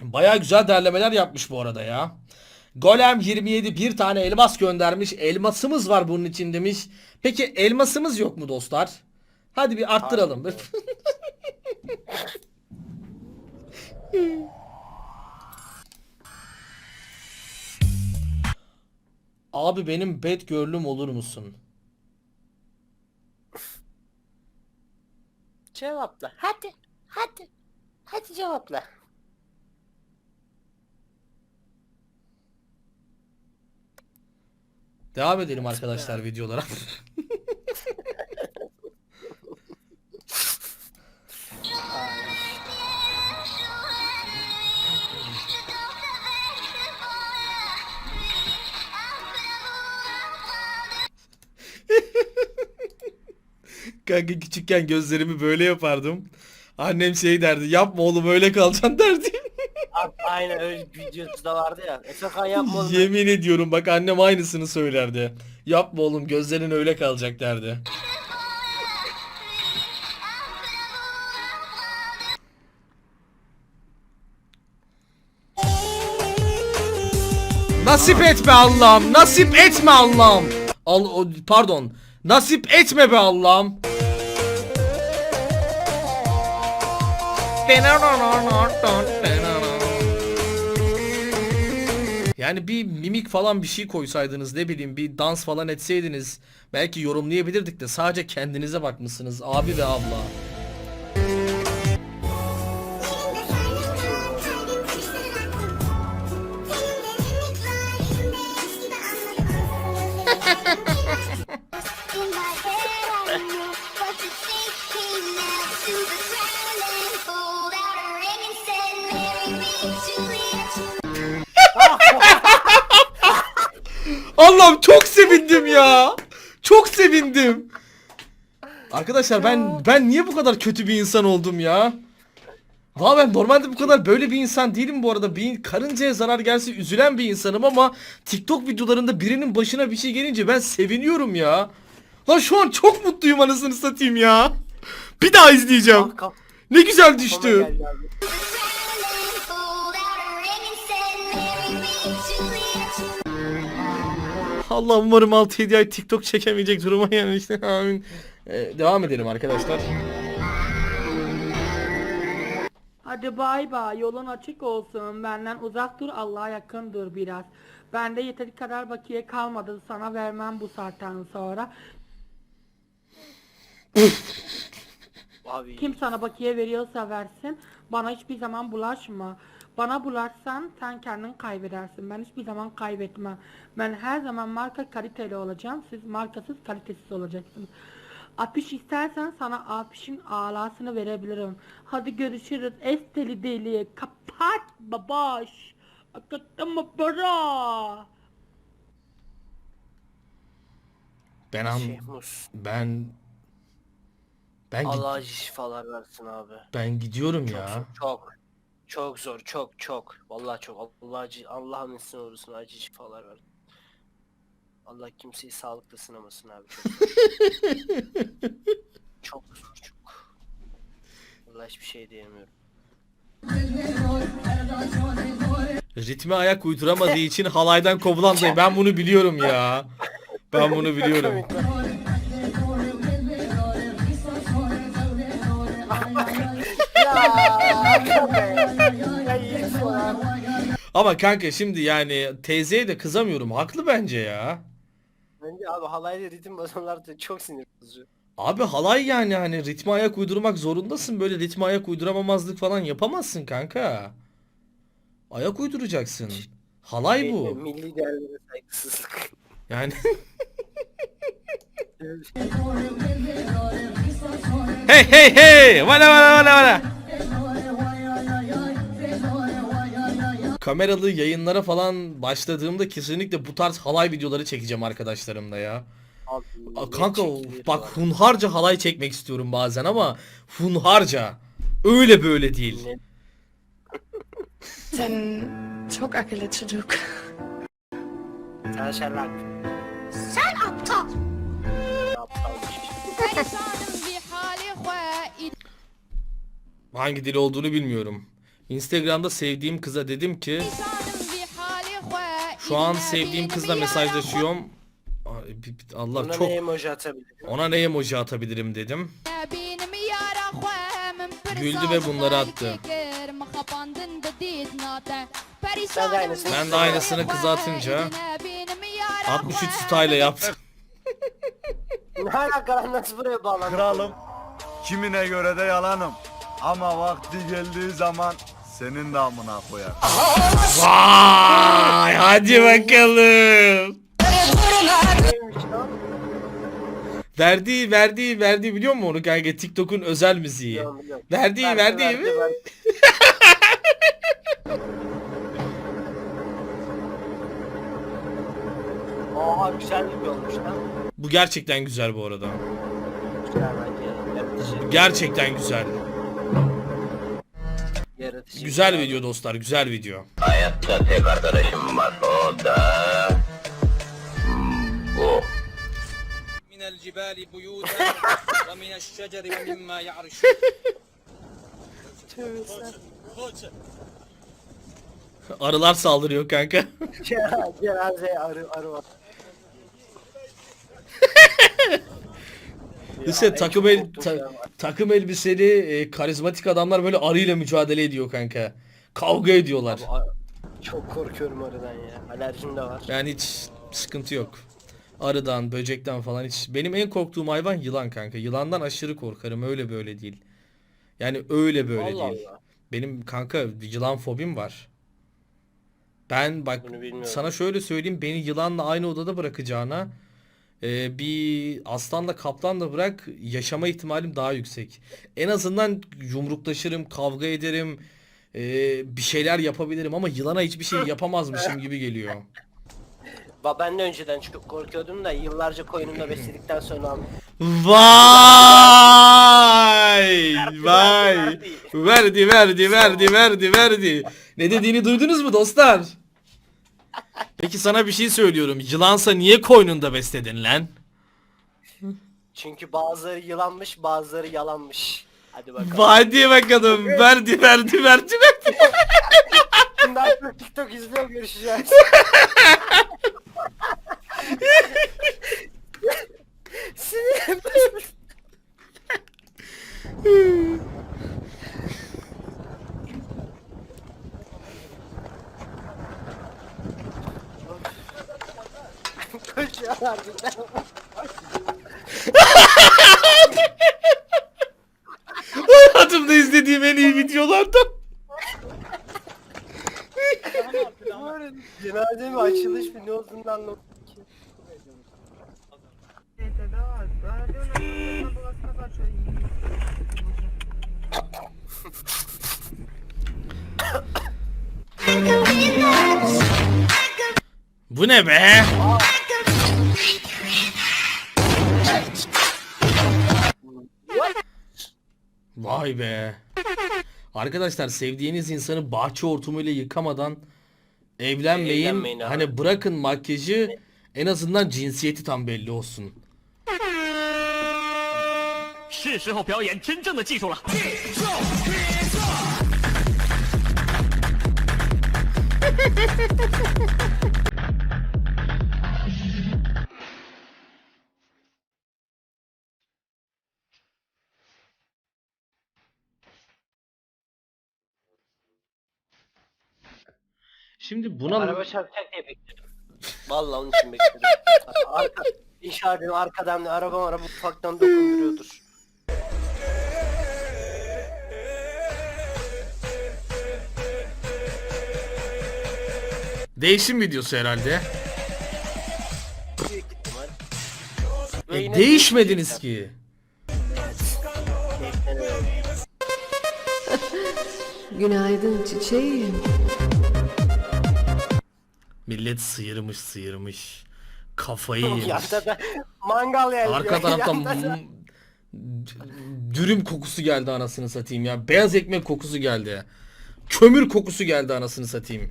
Baya güzel derlemeler yapmış bu arada ya. Golem 27 bir tane elmas göndermiş. Elmasımız var bunun için demiş. Peki elmasımız yok mu dostlar? Hadi bir arttıralım. Abi benim bad girl'üm olur musun? Cevapla. Hadi. Hadi. Hadi cevapla. Devam edelim arkadaşlar videolara. Kanka küçükken gözlerimi böyle yapardım. Annem şey derdi yapma oğlum öyle kalacaksın derdi. Aynen öyle videosu da vardı ya. Efekan yapma oğlum. Yemin ediyorum bak annem aynısını söylerdi. Yapma oğlum gözlerin öyle kalacak derdi. Nasip etme Allah'ım. Nasip etme Allah'ım. Al o- pardon. Nasip etme be Allah'ım. Yani bir mimik falan bir şey koysaydınız ne bileyim bir dans falan etseydiniz belki yorumlayabilirdik de sadece kendinize bakmışsınız abi ve abla. Allah'ım çok sevindim ya. Çok sevindim. Arkadaşlar ben ben niye bu kadar kötü bir insan oldum ya? Valla ben normalde bu kadar böyle bir insan değilim bu arada. Bir karıncaya zarar gelse üzülen bir insanım ama TikTok videolarında birinin başına bir şey gelince ben seviniyorum ya. Lan şu an çok mutluyum anasını satayım ya. Bir daha izleyeceğim. Ne güzel düştü. Allah umarım 6-7 ay TikTok çekemeyecek duruma yani işte amin. Ee, devam edelim arkadaşlar. Hadi bay bay yolun açık olsun benden uzak dur Allah'a yakın dur biraz. Bende yeteri kadar bakiye kalmadı sana vermem bu saatten sonra. Abi Kim sana bakiye veriyorsa versin bana hiçbir zaman bulaşma. Bana bulaşsan sen kendin kaybedersin. Ben hiçbir zaman kaybetmem. Ben her zaman marka kaliteli olacağım. Siz markasız kalitesiz olacaksınız. Apiş istersen sana apişin alasını verebilirim. Hadi görüşürüz. Esteli deli. Kapat babaş. Akıttım para. Ben an şey ben ben Allah acı şifalar versin abi. ben gidiyorum Çok ya. zor, çok. Çok zor, çok çok. Vallahi çok. Allah acı, Allah'ın ismine olursun acı şifalar ver. Allah kimseyi sağlıkla sınamasın abi. Çok zor. çok zor, çok. Allah hiçbir şey diyemiyorum. Ritme ayak uyduramadığı için halaydan kovulan ben bunu biliyorum ya. Ben bunu biliyorum. Ama kanka şimdi yani teyzeye de kızamıyorum. Haklı bence ya. Bence abi halayla ritim bozanlar da çok sinir bozucu. Abi halay yani hani ritme ayak uydurmak zorundasın. Böyle ritme ayak uyduramamazlık falan yapamazsın kanka. Ayak uyduracaksın. Halay bu. Milli değerlere saygısızlık. Yani Hey hey hey! Valla valla valla valla! kameralı yayınlara falan başladığımda kesinlikle bu tarz halay videoları çekeceğim arkadaşlarımla ya. Abi, Kanka bak var. hunharca halay çekmek istiyorum bazen ama hunharca. Öyle böyle değil. Sen çok akıllı çocuk. Sen Sen aptal. Aptal. Hangi dil olduğunu bilmiyorum. Instagram'da sevdiğim kıza dedim ki şu an sevdiğim kızla mesajlaşıyorum. Allah Buna çok ne emoji atabilirim? ona ne emoji atabilirim dedim. Güldü ve bunları attı. Ben de aynısını- Ben de aynısını kıza atınca 63 style yaptım. Ne alaka lan nasıl buraya bağlandın? Kralım, kimine göre de yalanım. Ama vakti geldiği zaman senin de amına koyar. Vay hadi bakalım. Neymiş lan? Verdi verdi verdi biliyor musun onu kanka TikTok'un özel müziği. Biliyorum, biliyorum. Verdi Verdi, verdi. verdi, verdi. Oha güzel bir olmuş lan. Bu gerçekten güzel bu arada. Güzel bence. Gerçekten güzel. Yaratıcı. Güzel video dostlar güzel video. Hayatta tek arkadaşım var o da bu. من الجبال بيوتا ومن الشجر ومما يعرشون Arılar saldırıyor kanka. Cenaze arı arı var. En takım el ta- takım elbiseli e, karizmatik adamlar böyle arıyla mücadele ediyor kanka. Kavga ediyorlar. A- Çok korkuyorum arıdan ya. Alerjim de var. Yani hiç sıkıntı yok. Arıdan, böcekten falan hiç. Benim en korktuğum hayvan yılan kanka. Yılandan aşırı korkarım. Öyle böyle değil. Yani öyle böyle Allah değil. Allah. Benim kanka yılan fobim var. Ben bak Bunu bilmiyorum. sana şöyle söyleyeyim beni yılanla aynı odada bırakacağına e, bir aslanla kaplanla bırak yaşama ihtimalim daha yüksek. En azından yumruklaşırım, kavga ederim, e, bir şeyler yapabilirim ama yılana hiçbir şey yapamazmışım gibi geliyor. Ba ben de önceden çok korkuyordum da yıllarca koyunumda besledikten sonra. Vay! Vay! Verdi verdi verdi verdi verdi. Ne dediğini duydunuz mu dostlar? Peki sana bir şey söylüyorum. Yılansa niye koynunda besledin lan? Çünkü bazıları yılanmış bazıları yalanmış. Hadi bakalım. Hadi bakalım. Verdi verdi verdi verdi. Bundan sonra TikTok izliyor görüşeceğiz. Sinirim bozuldu. Koşuyorlar cidden. Hayatımda izlediğim en iyi videolardan. Cenaze mi açılış mı ne olduğunu anlamadım ki. Bu ne be? Vay be. Arkadaşlar sevdiğiniz insanı bahçe hortumuyla yıkamadan evlenmeyin. Evlenmeyin abi. hani bırakın makyajı en azından cinsiyeti tam belli olsun. 是时候表演真正的技术了。 Şimdi buna Araba çarpacak diye bekledim. Vallahi onun için bekledim. Arka, inşa ediyorum arkadan da arabam araba ufaktan dokunduruyordur. değişim videosu herhalde. E, değişmediniz ki. Günaydın çiçeğim. Millet sıyırmış sıyırmış. Kafayı yemiş. Yanda da mangal yani. Arka taraftan m- dürüm kokusu geldi anasını satayım ya. Beyaz ekmek kokusu geldi. Kömür kokusu geldi anasını satayım.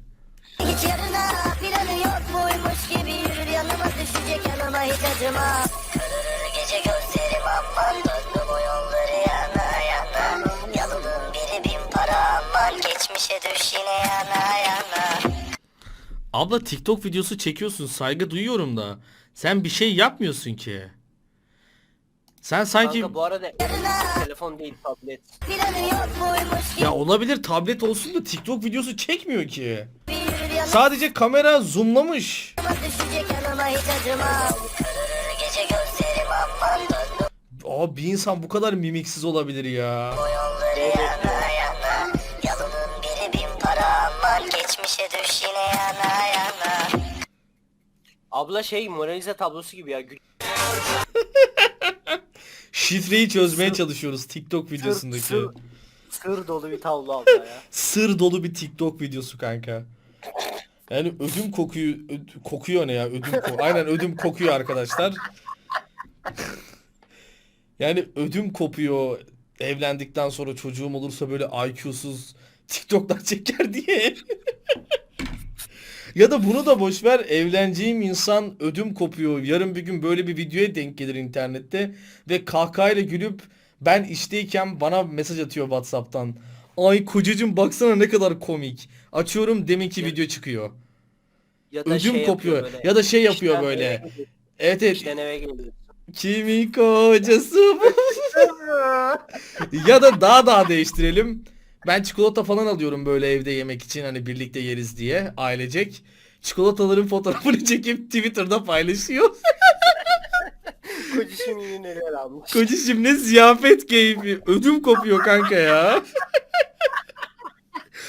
Hiç yarına planı yok buymuş gibi yürür yanıma düşecek yanıma hiç acıma Kırılır gece gözlerim aman döndüm o yolları yana yana Yalanın biri bin para aman geçmiş Geçmişe düş yine yana yana Abla TikTok videosu çekiyorsun saygı duyuyorum da. Sen bir şey yapmıyorsun ki. Sen sanki Kanka bu arada telefon değil tablet. Ya olabilir tablet olsun da TikTok videosu çekmiyor ki. Sadece kamera zoomlamış. Aa bir insan bu kadar mimiksiz olabilir ya. bu yana yana Abla şey Mona Lisa tablosu gibi ya. Gül- Şifreyi çözmeye çalışıyoruz TikTok videosundaki. sır, sır dolu bir tablo abla ya. Sır dolu bir TikTok videosu kanka. Yani ödüm kokuyu öd- kokuyor ne ya ödüm ko- aynen ödüm kokuyor arkadaşlar. yani ödüm kopuyor evlendikten sonra çocuğum olursa böyle IQ'suz TikTok'tan çeker diye. Ya da bunu da boş ver evleneceğim insan ödüm kopuyor. Yarın bir gün böyle bir videoya denk gelir internette ve kahkahayla gülüp ben işteyken bana mesaj atıyor WhatsApp'tan. Ay kocacığım baksana ne kadar komik. Açıyorum deminki video çıkıyor. Ya da Ödüm şey kopuyor. böyle. Ya da şey yapıyor İşten böyle. Evet evet. İşten eve geliyor. Kimi kocası bu? ya da daha daha değiştirelim. Ben çikolata falan alıyorum böyle evde yemek için hani birlikte yeriz diye ailecek. Çikolataların fotoğrafını çekip Twitter'da paylaşıyor. Kocişim yine neler almış. Kocişim ne ziyafet keyfi. Ödüm kopuyor kanka ya.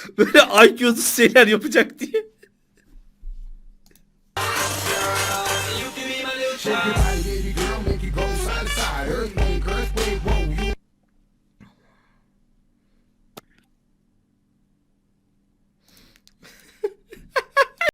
böyle IQ'suz şeyler yapacak diye.